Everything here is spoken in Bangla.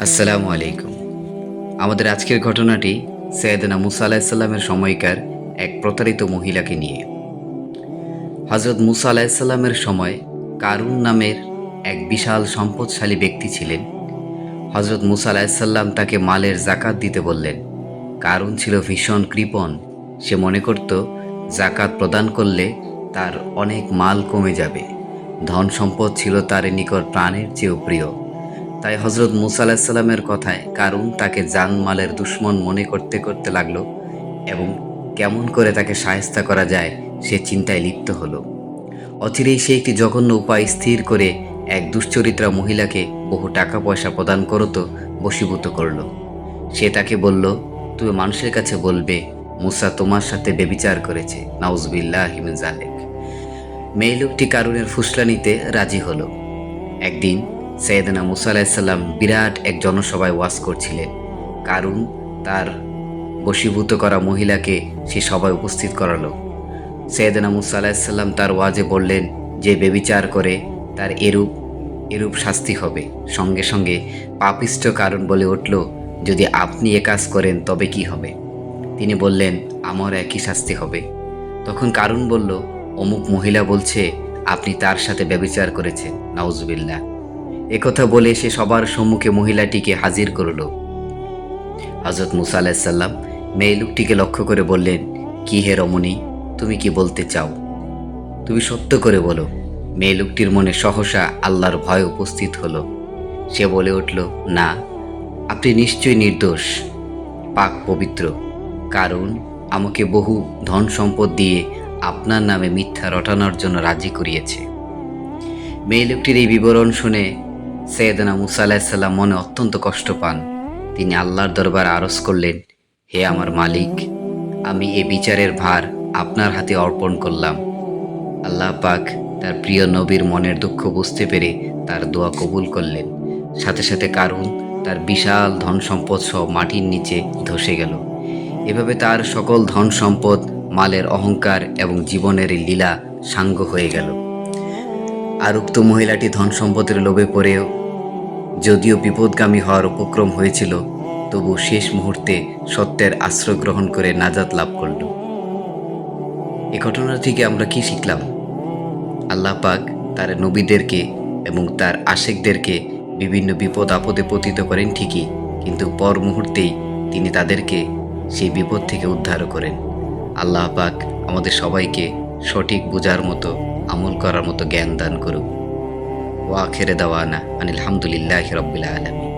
আসসালামু আলাইকুম। আমাদের আজকের ঘটনাটি সৈয়দনা মুসা আলাহিসাল্লামের সময়কার এক প্রতারিত মহিলাকে নিয়ে। হজরত মুসা আলাহিসাল্লামের সময় কারুন নামের এক বিশাল সম্পদশালী ব্যক্তি ছিলেন। হজরত মুসা আলাহিসাল্লাম তাকে মালের জাকাত দিতে বললেন। কারুন ছিল ভীষণ কৃপণ। সে মনে করত, জাকাত প্রদান করলে তার অনেক মাল কমে যাবে। ধন সম্পদ ছিল তার নিকট প্রাণের চেয়েও প্রিয়। তাই হজরত মুসা আলাহিসাল্লামের কথায় কারণ তাকে জানমালের দুশ্মন মনে করতে করতে লাগল এবং কেমন করে তাকে সায়স্তা করা যায় সে চিন্তায় লিপ্ত হলো। অচিরেই সে একটি জঘন্য উপায় স্থির করে এক দুশ্চরিত্রা মহিলাকে বহু টাকা পয়সা প্রদান করতো, বশীভূত করল। সে তাকে বলল, তুমি মানুষের কাছে বলবে, মুসা তোমার সাথে বেবিচার করেছে, নাউজবিল্লাহ হিমিন জালেক মেয়ে লোকটি কারুনের ফুসলানিতে রাজি হলো। একদিন সৈয়দনা মুসা আলাহিসাল্লাম বিরাট এক জনসভায় ওয়াজ করছিলেন। কারণ তার বশীভূত করা মহিলাকে সে সভায় উপস্থিত করালো। সৈয়দনা মুসা আলাহিসাল্লাম তার ওয়াজে বললেন, যে বেবিচার করে তার এরূপ এরূপ শাস্তি হবে। সঙ্গে সঙ্গে পাপিষ্ট কারণ বলে উঠল, যদি আপনি এ কাজ করেন তবে কি হবে? তিনি বললেন আমার একই শাস্তি হবে। তখন কারণ বলল, অমুক মহিলা বলছে, আপনি তার সাথে ব্যবিচার করেছেন। নাউজবিল্লাহ। একথা বলে সে সবার সম্মুখে মহিলাটিকে হাজির করল। হজরত মুসা আলাহিসাল্লাম মেয়ে লোকটিকে লক্ষ্য করে বললেন, কি হে রমণী, তুমি কি বলতে চাও? তুমি সত্য করে বলো। মেয়ে লোকটির মনে সহসা আল্লাহর ভয় উপস্থিত হলো। সে বলে উঠল, না, আপনি নিশ্চয়ই নির্দোষ, পাক পবিত্র। কারণ আমাকে বহু ধন সম্পদ দিয়ে আপনার নামে মিথ্যা রটানোর জন্য রাজি করিয়েছে। মেয়ে লোকটির এই বিবরণ শুনে সৈয়দনা মুসা আলাহিসাল্লাম মনে অত্যন্ত কষ্ট পান। তিনি আল্লাহর দরবার আরজ করলেন, হে আমার মালিক, আমি এ বিচারের ভার আপনার হাতে অর্পণ করলাম। আল্লাহ পাক তার প্রিয় নবীর মনের দুঃখ বুঝতে পেরে তার দোয়া কবুল করলেন। সাথে সাথে কারুন তার বিশাল ধন সম্পদ সহ মাটির নিচে ধসে গেল। এভাবে তার সকল ধন সম্পদ, মালের অহংকার এবং জীবনের লীলা সাঙ্গ হয়ে গেল। আর উক্ত মহিলাটি ধন সম্পদের লোভে পড়েও যদিও বিপদগামী হওয়ার উপক্রম হয়েছিল, তবু শেষ মুহূর্তে সত্যের আশ্রয় গ্রহণ করে নাজাত লাভ করল। এ ঘটনা থেকে আমরা কি শিখলাম? আল্লাহ পাক তার নবীদেরকে এবং তার আশেকদেরকে বিভিন্ন বিপদ আপদে পতিত করেন ঠিকই, কিন্তু পর মুহূর্তেই তিনি তাদেরকে সেই বিপদ থেকে উদ্ধার করেন। আল্লাহ পাক আমাদের সবাইকে সঠিক বোঝার মতো, আমল করার মতো জ্ঞান দান করুক। واخر دوانا. أن الحمد لله رب العالمين.